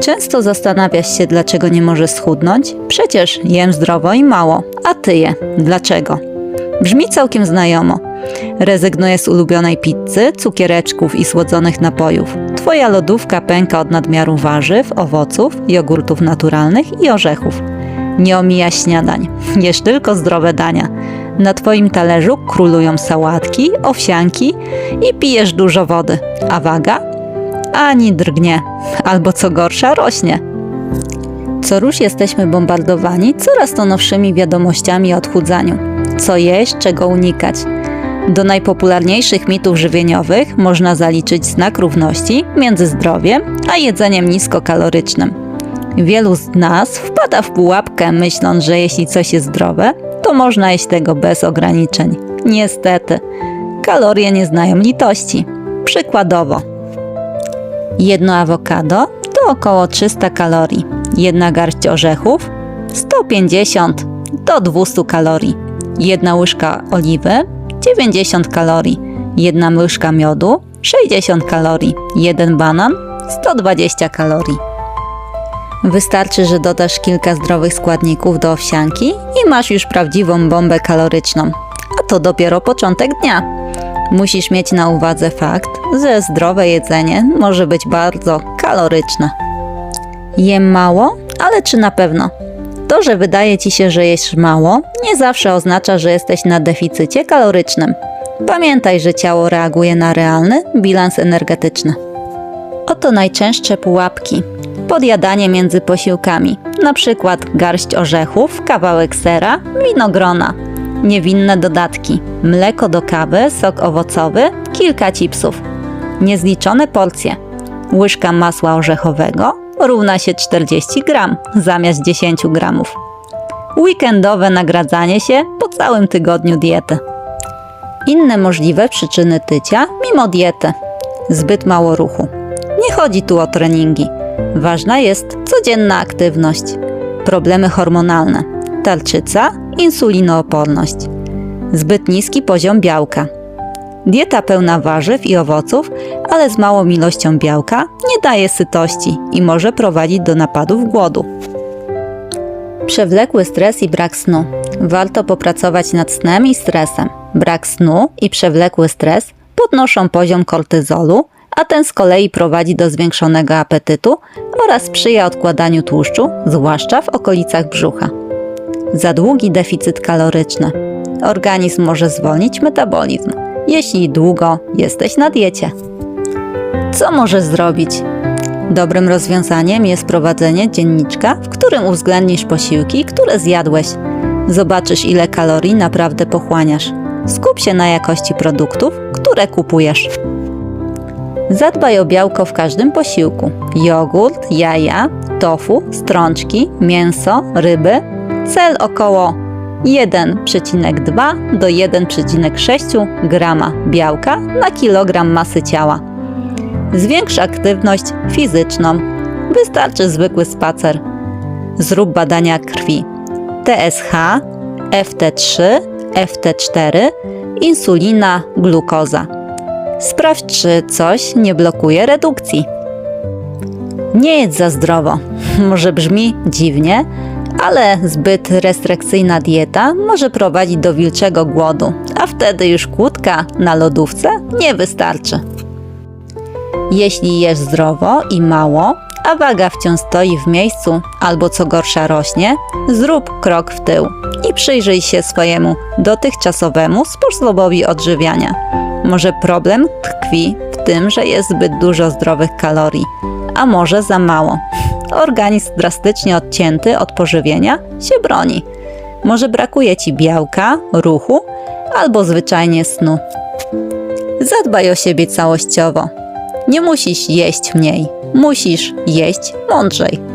Często zastanawiasz się, dlaczego nie możesz schudnąć? Przecież jem zdrowo i mało, a ty je. Dlaczego? Brzmi całkiem znajomo. Rezygnuję z ulubionej pizzy, cukiereczków i słodzonych napojów. Twoja lodówka pęka od nadmiaru warzyw, owoców, jogurtów naturalnych i orzechów. Nie omija śniadań, jesz tylko zdrowe dania. Na twoim talerzu królują sałatki, owsianki i pijesz dużo wody. A waga? Ani drgnie, albo co gorsza, rośnie. Co rusz jesteśmy bombardowani coraz to nowszymi wiadomościami o odchudzaniu. Co jeść, czego unikać. Do najpopularniejszych mitów żywieniowych można zaliczyć znak równości między zdrowiem a jedzeniem niskokalorycznym. Wielu z nas wpada w pułapkę, myśląc, że jeśli coś jest zdrowe, to można jeść tego bez ograniczeń. Niestety, kalorie nie znają litości. Przykładowo, jedno awokado to około 300 kalorii, jedna garść orzechów 150 do 200 kalorii, jedna łyżka oliwy 90 kalorii, jedna łyżka miodu 60 kalorii, jeden banan 120 kalorii. Wystarczy, że dodasz kilka zdrowych składników do owsianki i masz już prawdziwą bombę kaloryczną. A to dopiero początek dnia. Musisz mieć na uwadze fakt, że zdrowe jedzenie może być bardzo kaloryczne. Jem mało, ale czy na pewno? To, że wydaje ci się, że jesz mało, nie zawsze oznacza, że jesteś na deficycie kalorycznym. Pamiętaj, że ciało reaguje na realny bilans energetyczny. Oto najczęstsze pułapki. Podjadanie między posiłkami, na przykład garść orzechów, kawałek sera, winogrona. Niewinne dodatki, mleko do kawy, sok owocowy, kilka chipsów. Niezliczone porcje. Łyżka masła orzechowego równa się 40 gram zamiast 10 gramów. Weekendowe nagradzanie się po całym tygodniu diety. Inne możliwe przyczyny tycia mimo diety. Zbyt mało ruchu. Nie chodzi tu o treningi. Ważna jest codzienna aktywność. Problemy hormonalne. Tarczyca, insulinooporność. Zbyt niski poziom białka. Dieta pełna warzyw i owoców, ale z małą ilością białka nie daje sytości i może prowadzić do napadów głodu. Przewlekły stres i brak snu. Warto popracować nad snem i stresem. Brak snu i przewlekły stres podnoszą poziom kortyzolu, a ten z kolei prowadzi do zwiększonego apetytu oraz sprzyja odkładaniu tłuszczu, zwłaszcza w okolicach brzucha. Za długi deficyt kaloryczny. Organizm może zwolnić metabolizm, jeśli długo jesteś na diecie. Co możesz zrobić? Dobrym rozwiązaniem jest prowadzenie dzienniczka, w którym uwzględnisz posiłki, które zjadłeś. Zobaczysz, ile kalorii naprawdę pochłaniasz. Skup się na jakości produktów, które kupujesz. Zadbaj o białko w każdym posiłku. Jogurt, jaja, tofu, strączki, mięso, ryby. Cel około 1,2 do 1,6 grama białka na kilogram masy ciała. Zwiększ aktywność fizyczną. Wystarczy zwykły spacer. Zrób badania krwi. TSH, FT3, FT4, insulina, glukoza. Sprawdź, czy coś nie blokuje redukcji. Nie jedz za zdrowo. Może brzmi dziwnie, ale zbyt restrykcyjna dieta może prowadzić do wilczego głodu, a wtedy już kłódka na lodówce nie wystarczy. Jeśli jesz zdrowo i mało, a waga wciąż stoi w miejscu albo co gorsza rośnie, zrób krok w tył i przyjrzyj się swojemu dotychczasowemu sposobowi odżywiania. Może problem tkwi w tym, że jest zbyt dużo zdrowych kalorii, a może za mało. Organizm drastycznie odcięty od pożywienia się broni. Może brakuje ci białka, ruchu albo zwyczajnie snu. Zadbaj o siebie całościowo. Nie musisz jeść mniej, musisz jeść mądrzej.